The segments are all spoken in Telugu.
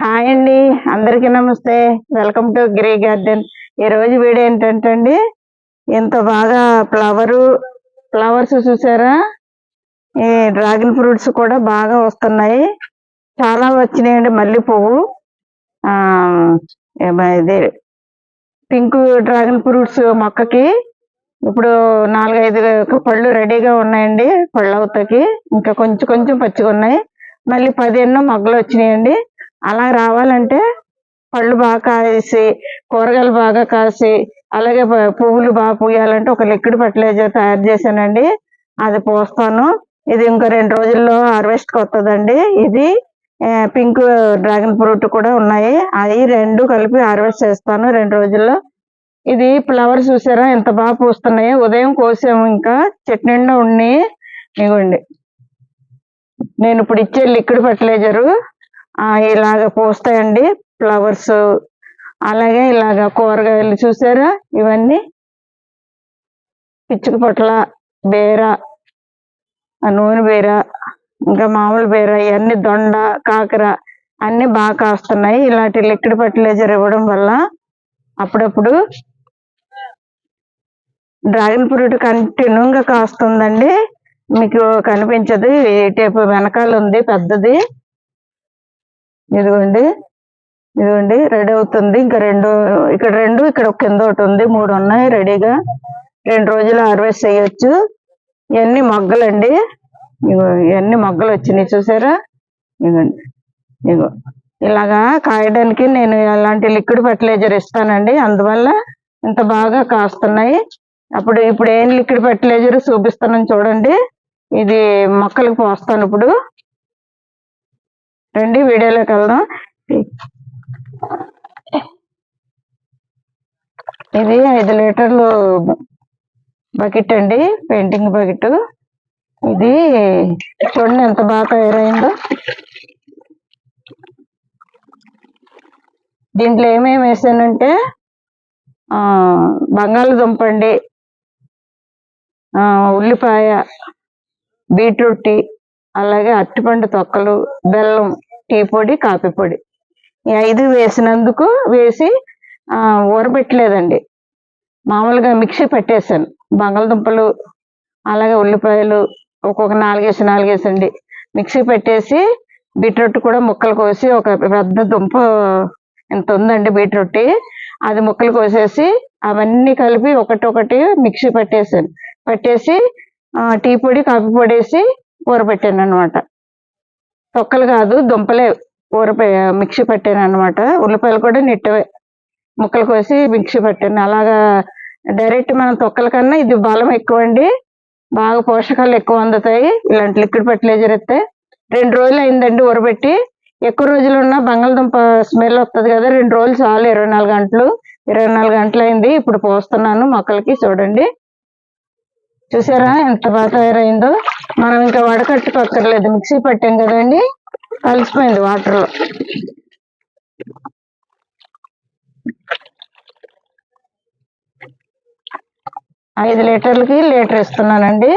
హాయ్ అండి. అందరికీ నమస్తే. వెల్కమ్ టు గ్రే గార్డెన్ ఈ రోజు వీడియో ఏంటంటే అండి ఎంత బాగా ఫ్లవరు ఫ్లవర్స్ చూసారా? ఈ డ్రాగన్ ఫ్రూట్స్ కూడా బాగా వస్తున్నాయి. చాలా వచ్చినాయండి మల్లె పువ్వు. ఇది పింక్ డ్రాగన్ ఫ్రూట్స్ మొక్కకి. ఇప్పుడు నాలుగైదు పళ్ళు రెడీగా ఉన్నాయండి. పళ్ళు అవుతాకి ఇంకా కొంచెం కొంచెం పచ్చిగా ఉన్నాయి. మళ్ళీ పదిహేను మొగ్గలు వచ్చినాయండి. అలా రావాలంటే పళ్ళు బాగా కాసి కూరగాయలు బాగా కాసి అలాగే పువ్వులు బాగా పూయాలంటే ఒక లిక్విడ్ ఫర్టిలైజర్ తయారు చేశానండి. అది పోస్తాను. ఇది ఇంకా రెండు రోజుల్లో హార్వెస్ట్ వస్తుందండి ఇది పింక్ డ్రాగన్ ఫ్రూట్ కూడా ఉన్నాయి. అవి రెండు కలిపి హార్వెస్ట్ చేస్తాను రెండు రోజుల్లో. ఇది ఫ్లవర్స్ చూసారా? ఎంత బాగా పూస్తున్నాయి. ఉదయం కోసాము ఇంకా. చెట్టు నిండా ఉన్నాయి. ఇవ్వండి నేను ఇప్పుడు ఇచ్చే లిక్విడ్ ఫర్టిలైజరు ఇలాగ పూస్తాయండి ఫ్లవర్స్. అలాగే ఇలాగ కూరగాయలు చూసారా? ఇవన్నీ పిచ్చుక పొట్ల బేర ఆ నూనె బేర ఇంకా మామూలు బీర ఇవన్నీ దొండ కాకర అన్నీ బాగా కాస్తున్నాయి. ఇలాంటి లిక్విడ్ ఫర్టిలైజర్ ఇవ్వడం వల్ల అప్పుడప్పుడు డ్రాగన్ ఫ్రూట్ కంటిన్యూగా కాస్తుందండి. మీకు కనిపించదు. ఈ టైపు వెనకాల ఉంది పెద్దది. ఇదిగోండి. ఇదిగోండి రెడీ అవుతుంది. ఇంకా రెండు ఇక్కడ రెండు ఇక్కడ కింద ఒకటి ఉంది. మూడు ఉన్నాయి రెడీగా. రెండు రోజులు హార్వెస్ట్ చేయొచ్చు. ఇవన్నీ మొగ్గలండి? ఇగో ఇవన్నీ మొగ్గలు వచ్చినాయి చూసారా? ఇదిగోండి. ఇదిగో ఇలాగా కాయడానికి నేను అలాంటి లిక్విడ్ ఫర్టిలైజర్ ఇస్తానండి. అందువల్ల ఇంత బాగా కాస్తున్నాయి. అప్పుడు ఇప్పుడు ఏం లిక్విడ్ ఫర్టిలైజర్ చూపిస్తానని చూడండి. ఇది మొక్కలకు పోస్తాను ఇప్పుడు. రండి వీడియోలోకి వెళ్దాం. ఇది ఐదు లీటర్లు బకెట్ అండి పెయింటింగ్ బకెట్. ఇది చూడండి ఎంత బాగా తయారైందో. దీంట్లో ఏమేమి వేసానంటే బంగాళదుంప అండి ఉల్లిపాయ బీట్రూట్ అలాగే అరటిపండు తొక్కలు బెల్లం టీ పొడి కాఫీ పొడి. ఈ ఐదు వేసినందుకు వేసి ఊరబెట్టలేదండి. మామూలుగా మిక్సీ పట్టేసాను బంగాళదుంపలు అలాగే ఉల్లిపాయలు ఒక్కొక్క నాలుగేసి నాలుగేసండి. మిక్సీ పెట్టేసి బీట్రూట్ కూడా ముక్కలు కోసి ఒక పెద్ద దుంప ఎంత ఉందండి బీట్రూట్ అది ముక్కలు కోసేసి అవన్నీ కలిపి ఒకటి ఒకటి మిక్సీ పట్టేసాను పట్టేసి టీ పొడి కాఫీ పొడి వేసి ఊరబెట్టాను అనమాట తొక్కలు కాదు దుంపలే ఊర మిక్సీ పట్టాను అనమాట ఉల్లిపాయలు కూడా నిట్టవే. ముక్కలు కోసి మిక్సీ పట్టాను. అలాగా డైరెక్ట్ మనం తొక్కల కన్నా ఇది బలం ఎక్కువ అండి బాగా పోషకాలు ఎక్కువ అందుతాయి. ఇలాంటి లిక్విడ్ ఫర్టిలైజర్ ఇస్తే రెండు రోజులు అయిందండి ఊరబెట్టి. ఎక్కువ రోజులు ఉన్న బంగాళదుంప స్మెల్ వస్తుంది కదా రెండు రోజులు చాలు. ఇరవై నాలుగు గంటలు ఇరవై నాలుగు గంటలు అయింది. ఇప్పుడు పోస్తున్నాను మొక్కలకి చూడండి. చూసారా ఎంత బాగా తయారైందో? మనం ఇంకా వడకట్టుకోక్కర్లేదు మిక్సీ పట్టాం కదండి. కలిసిపోయింది వాటర్లో ఐదు లీటర్లకి లీటర్ ఇస్తున్నానండి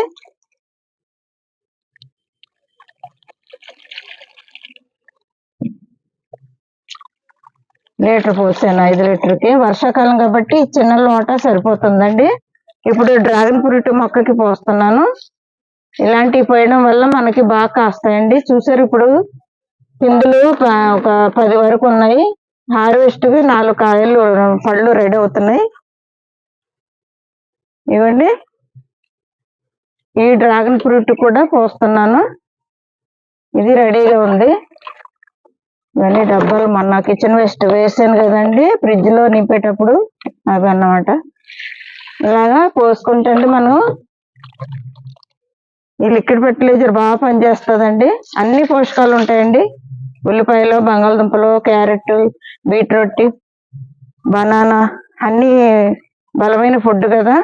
లీటర్ పోసాను ఐదు లీటర్కి వర్షాకాలం కాబట్టి చిన్న లోట సరిపోతుందండి. ఇప్పుడు డ్రాగన్ ఫ్రూట్ మొక్కకి పోస్తున్నాను. ఇలాంటివి పోయడం వల్ల మనకి బాగా కాస్తాయండి. చూసారు ఇప్పుడు పిందులు ఒక పది వరకు ఉన్నాయి. హార్వెస్ట్కి నాలుగు కాయలు పళ్ళు రెడీ అవుతున్నాయి. ఇవ్వండి. ఈ డ్రాగన్ ఫ్రూట్ కూడా పోస్తున్నాను. ఇది రెడీగా ఉంది. ఇవన్నీ డబ్బాలు మొన్న కిచెన్ వేస్ట్ వేసాను కదండి. ఫ్రిడ్జ్లో నింపేటప్పుడు అవి అన్నమాట. ఇలాగా పోసుకుంటే మనం. ఈ లిక్విడ్ ఫర్టిలైజర్ బాగా పనిచేస్తుందండి. అన్ని పోషకాలు ఉంటాయండి. ఉల్లిపాయలు బంగాళదుంపలు క్యారెట్ బీట్రూట్ బనానా అన్ని బలమైన ఫుడ్ కదా.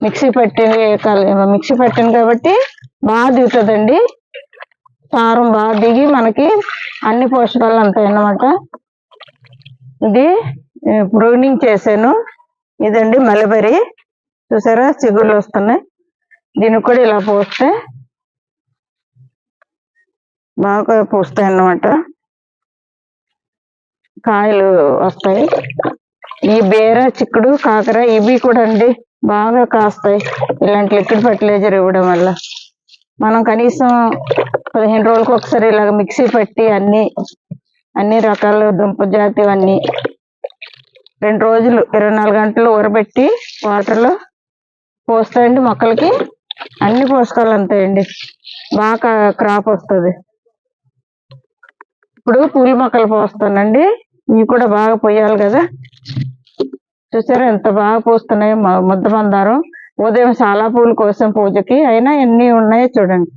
మిక్సీ పట్టి మిక్సీ పట్టాను కాబట్టి బాగా దిగుతుందండి. సారం బాగా దిగి మనకి అన్ని పోషకాలు ఉంటాయి అన్నమాట ఇది ప్రూనింగ్ చేశాను. ఇదండి మలబరి. చూసారా? చిగుళ్ళు వస్తున్నాయి. దీనికి కూడా ఇలా పోస్తే బాగా పూస్తాయి అన్నమాట. కాయలు వస్తాయి. ఈ బీర చిక్కుడు కాకర ఇవి కూడా అండి బాగా కాస్తాయి. ఇలాంటి లిక్విడ్ ఫర్టిలైజర్ ఇవ్వడం వల్ల. మనం కనీసం పదిహేను రోజులకు ఒకసారి ఇలాగ మిక్సీ పెట్టి అన్ని అన్ని రకాల దుంప జాతివన్నీ రెండు రోజులు ఇరవై నాలుగు గంటలు ఊరబెట్టి వాటర్లో పోస్తాయండి మొక్కలకి. అన్ని పోషకాలు అండి బాగా క్రాప్ వస్తుంది. ఇప్పుడు పూల మొక్కలు పోస్తానండి. ఇవి కూడా బాగా పోయాలి కదా. చూసారా ఎంత బాగా పోస్తున్నాయి మ- ముద్ద మందారం. ఉదయం చాలా పూలు కోసం పూజకి. అయినా ఎన్ని ఉన్నాయో చూడండి.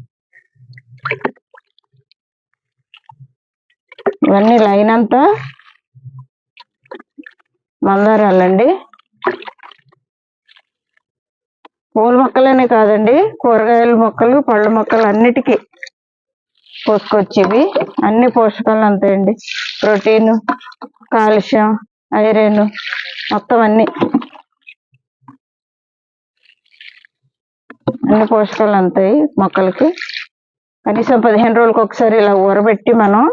ఇవన్నీ లైన్ అంతా మందారాలండి. పూల మొక్కలనే కాదండి. కూరగాయల మొక్కలు పళ్ళ మొక్కలు అన్నిటికీ పోసుకొచ్చేవి అన్ని పోషకాలు అంతాయండి ప్రోటీన్ కాల్షియం ఐరన్ మొత్తం అన్ని. అన్ని పోషకాలు అంతాయి మొక్కలకి. కనీసం పదిహేను రోజులకు ఒకసారి ఇలా ఊరబెట్టి మనం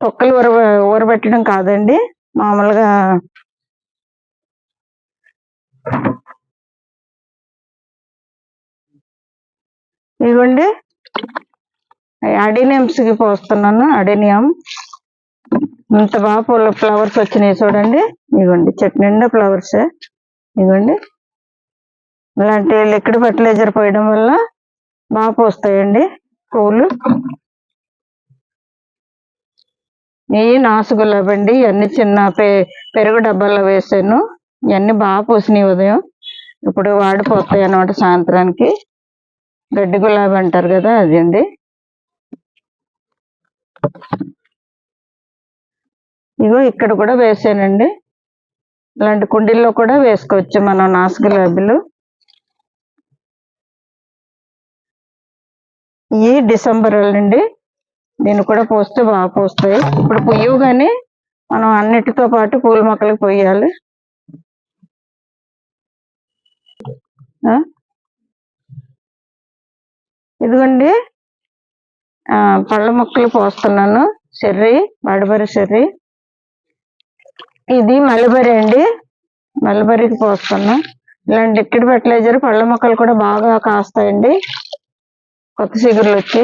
తొక్కలు ఊర ఊరబెట్టడం కాదండి. మామూలుగా ఇదిగోండి. అడినియమ్స్కి పోస్తున్నాను. అడినియం. ఇంత బాగా పూల ఫ్లవర్స్ వచ్చినాయి చూడండి. ఇదిగోండి చెట్టు నిండా ఫ్లవర్స్. ఇదిగోండి. ఇలాంటి లిక్విడ్ ఫర్టిలైజర్ పోయడం వల్ల బాగా పోస్తాయండి పూలు. ఇవి నాసు గులాబీ అండి. ఇవన్నీ చిన్న పె పెరుగు డబ్బాలో వేసాను. ఇవన్నీ బాగా పూసినాయి ఉదయం. ఇప్పుడు వాడిపోతాయి అన్నమాట సాయంత్రానికి. గడ్డి గులాబీ అంటారు కదా అదండి. అండి ఇగో ఇక్కడ కూడా వేసానండి. ఇలాంటి కుండీల్లో కూడా వేసుకోవచ్చు మనం నాసు గులాబీలు. ఈ డిసెంబర్ అండి దీన్ని కూడా పోస్తే బాగా పోస్తాయి. ఇప్పుడు పొయ్యవు కానీ మనం అన్నిటితో పాటు పూల మొక్కలకు పొయ్యాలి ఇదిగోండి. పళ్ళ మొక్కలు పోస్తున్నాను. చెర్రీ బడబరి చెర్రీ. ఇది మలబరి అండి. మలబరికి పోస్తున్నా. ఇలాంటి లిక్విడ్ ఫర్టిలైజర్ పళ్ళ మొక్కలు కూడా బాగా కాస్తాయండి. కొత్త చిగురులు వచ్చి.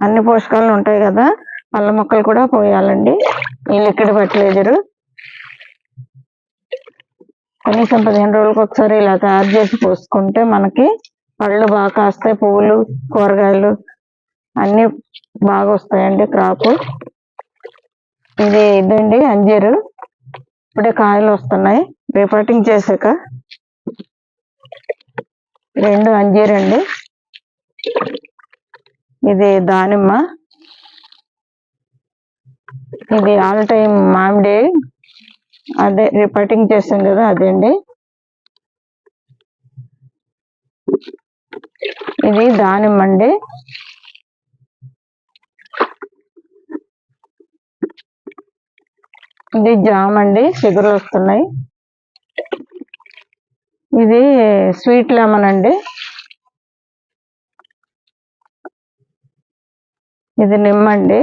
అన్ని పోషకాలు ఉంటాయి కదా. పళ్ళ మొక్కలు కూడా పోయాలండి. ఈ లిక్విడ్ ఫర్టిలైజర్. కనీసం పదిహేను రోజులకు ఒకసారి ఇలా తయారు చేసి పోసుకుంటే మనకి పళ్ళు బాగా కాస్తాయి పువ్వులు కూరగాయలు అన్ని బాగా వస్తాయండి క్రాప్. ఇది ఇదండి అంజీరు. ఇప్పుడే కాయలు వస్తున్నాయి. రిపోర్టింగ్ చేశాక రెండు అంజీరండి ఇది దానిమ్మ. ఇది ఆల్ టైమ్ మామిడి అదే రిపోర్టింగ్ చేస్తాం కదా అదే అండి ఇది దానిమ్మ అండి. ఇది జామ్ అండి చిగురు వస్తున్నాయి. ఇది స్వీట్ లెమన్ అండి. ఇది నిమ్మండి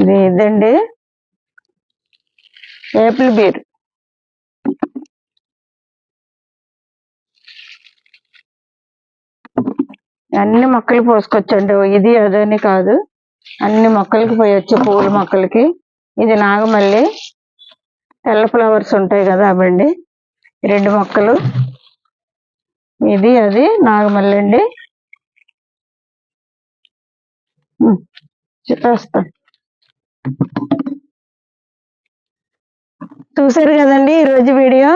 ఇది ఇదండి ఏపిల్ బీర్. అన్ని మొక్కలు పోసుకోవచ్చండి ఇది అదని కాదు. అన్ని మొక్కలకి పోయొచ్చు పూల మొక్కలకి. ఇది నాగమల్లి. తెల్ల ఫ్లవర్స్ ఉంటాయి కదా అవండి రెండు మొక్కలు. ఇది అది నాగమల్లి అండి. చూపిస్తాను చూసారు కదండి ఈ రోజు వీడియో?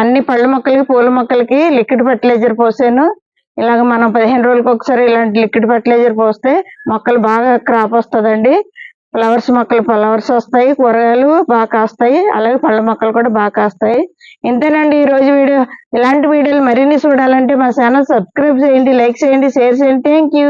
అన్ని పళ్ళ మొక్కలకి పూల మొక్కలకి లిక్విడ్ ఫర్టిలైజర్ పోసాను. ఇలాగ మనం పదిహేను రోజులకు ఒకసారి ఇలాంటి లిక్విడ్ ఫర్టిలైజర్ పోస్తే మొక్కలు బాగా క్రాప్ వస్తుందండి. ఫ్లవర్స్ మొక్కలు ఫ్లవర్స్ వస్తాయి కూరగాయలు బాగా కాస్తాయి అలాగే పళ్ళ మొక్కలు కూడా బాగా కాస్తాయి. ఇంతేనండి ఈ రోజు వీడియో. ఇలాంటి వీడియోలు మరిన్ని చూడాలంటే మా ఛానల్ సబ్స్క్రైబ్ చేయండి లైక్ చేయండి షేర్ చేయండి. Thank you